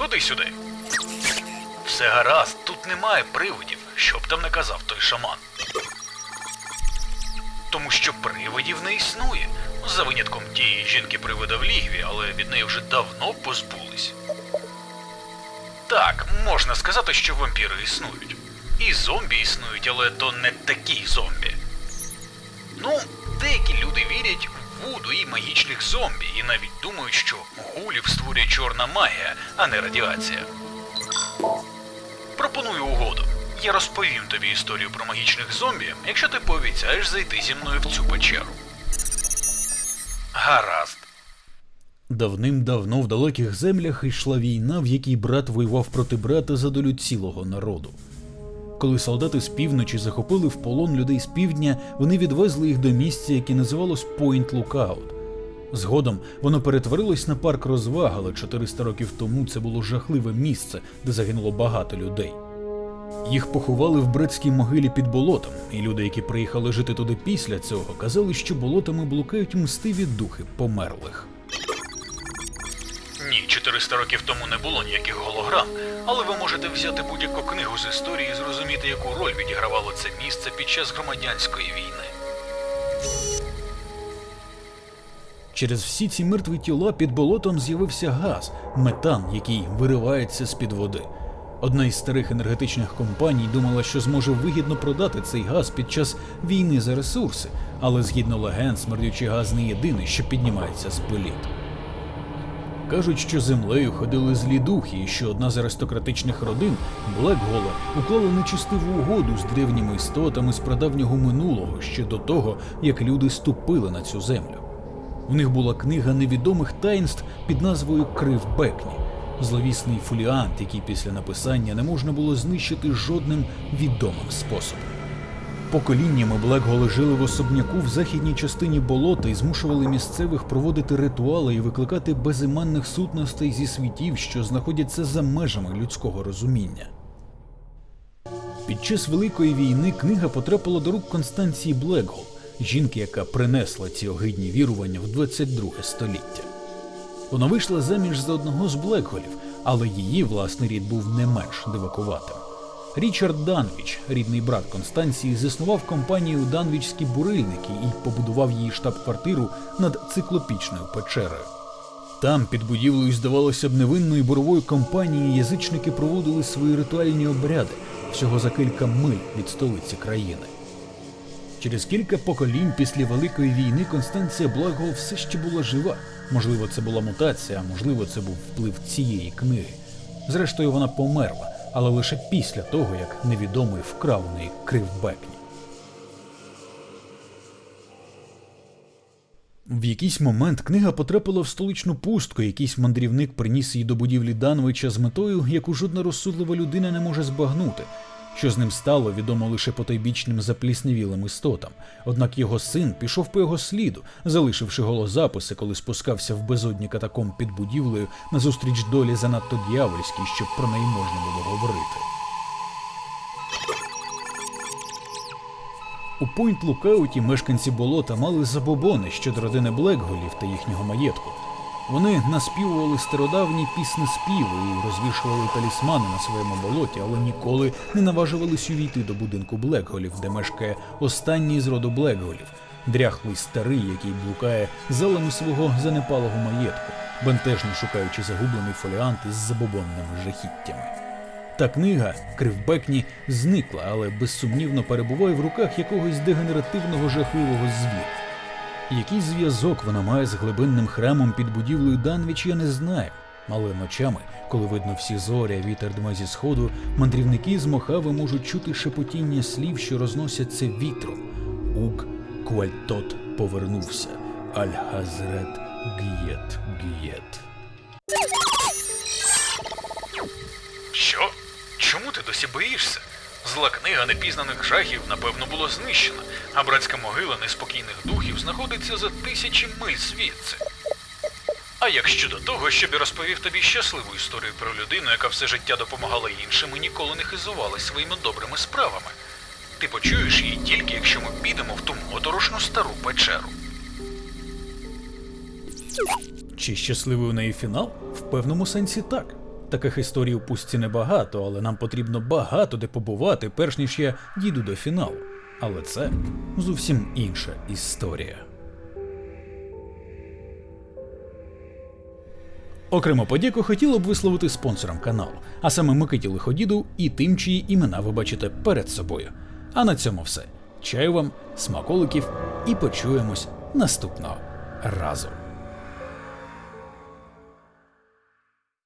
Ходи сюди. Все гаразд, тут немає привидів, що б там не казав той шаман. Тому що привидів не існує. За винятком тієї жінки-привида в лігві, але від неї вже давно позбулись. Так, можна сказати, що вампіри існують. І зомбі існують, але то не такі зомбі. Ну, деякі люди вірять вуду і магічних зомбі, і навіть думають, що гулів створює чорна магія, а не радіація. Пропоную угоду. Я розповім тобі історію про магічних зомбі, якщо ти пообіцяєш зайти зі мною в цю печеру. Гаразд. Давним-давно в далеких землях йшла війна, в якій брат воював проти брата за долю цілого народу. Коли солдати з півночі захопили в полон людей з півдня, вони відвезли їх до місця, яке називалось Point Lookout. Згодом воно перетворилось на парк розваг, але 400 років тому це було жахливе місце, де загинуло багато людей. Їх поховали в братській могилі під болотом, і люди, які приїхали жити туди після цього, казали, що болотами блукають мстиві духи померлих. Ні, 400 років тому не було ніяких голограм, але ви можете взяти будь-яку книгу з історії і зрозуміти, яку роль відігравало це місце під час громадянської війни. Через всі ці мертві тіла під болотом з'явився газ, метан, який виривається з-під води. Одна із старих енергетичних компаній думала, що зможе вигідно продати цей газ під час війни за ресурси, але згідно легенд, смердючий газ не єдиний, що піднімається з боліт. Кажуть, що землею ходили злі духи, і що одна з аристократичних родин, Блекгола, уклала нечистиву угоду з древніми істотами з прадавнього минулого ще до того, як люди ступили на цю землю. У них була книга невідомих таїнств під назвою Крив Бекні, зловісний фоліант, який після написання не можна було знищити жодним відомим способом. Поколіннями Блекголи жили в особняку в західній частині болота і змушували місцевих проводити ритуали і викликати безіменних сутностей зі світів, що знаходяться за межами людського розуміння. Під час Великої війни книга потрапила до рук Констанції Блекгол, жінки, яка принесла ці огидні вірування в 22 століття. Вона вийшла заміж за одного з Блекголів, але її власний рід був не менш дивакуватим. Річард Данвіч, рідний брат Констанції, заснував компанію Данвічські бурильники і побудував її штаб-квартиру над циклопічною печерою. Там, під будівлею, здавалося б, невинної бурової компанії, язичники проводили свої ритуальні обряди всього за кілька миль від столиці країни. Через кілька поколінь після Великої війни Констанція Благо все ще була жива. Можливо, це була мутація, можливо, це був вплив цієї книги. Зрештою, вона померла, але лише після того, як невідомий вкрав у неї кривбекні. В якийсь момент книга потрапила в столичну пустку, якийсь мандрівник приніс її до будівлі Дановича з метою, яку жодна розсудлива людина не може збагнути. Що з ним стало, відомо лише потайбічним заплісневілим істотам. Однак його син пішов по його сліду, залишивши голозаписи, коли спускався в безодні катакомб під будівлею назустріч долі занадто дьявольській, щоб про неї можна було говорити. У Пойнт Лукауті мешканці болота мали забобони щодо родини Блекголів та їхнього маєтку. Вони наспівували стародавні пісни співи і розвішували талісмани на своєму болоті, але ніколи не наважувались увійти до будинку Блекголів, де мешкає останній з роду Блекголів, дряхлий старий, який блукає залами свого занепалого маєтку, бентежно шукаючи загублений фоліант із забобонними жахіттями. Та книга Кривбекні зникла, але безсумнівно перебуває в руках якогось дегенеративного жахливого звіра. Який зв'язок вона має з глибинним храмом під будівлею Данвіч, я не знаю. Але ночами, коли видно всі зорі, вітер дме зі сходу, мандрівники з Мохави можуть чути шепотіння слів, що розносяться вітром. Ук Куальтот повернувся. Аль-Газрет Гієт Гієт. Що? Чому ти досі боїшся? Зла книга непізнаних жахів, напевно, була знищена, а братська могила неспокійних духів знаходиться за тисячі миль звідси. А як щодо того, щоб я розповів тобі щасливу історію про людину, яка все життя допомагала іншим і ніколи не хизувалась своїми добрими справами? Ти почуєш її тільки, якщо ми підемо в ту моторошну стару печеру. Чи щасливий у неї фінал? В певному сенсі так. Таких історій у пустці небагато, але нам потрібно багато де побувати, перш ніж я дійду до фіналу. Але це зовсім інша історія. Окрему подяку хотіло б висловити спонсорам каналу, а саме Микиті Лиходіду і тим, чиї імена ви бачите перед собою. А на цьому все. Чаю вам, смаколиків і почуємось наступного разу.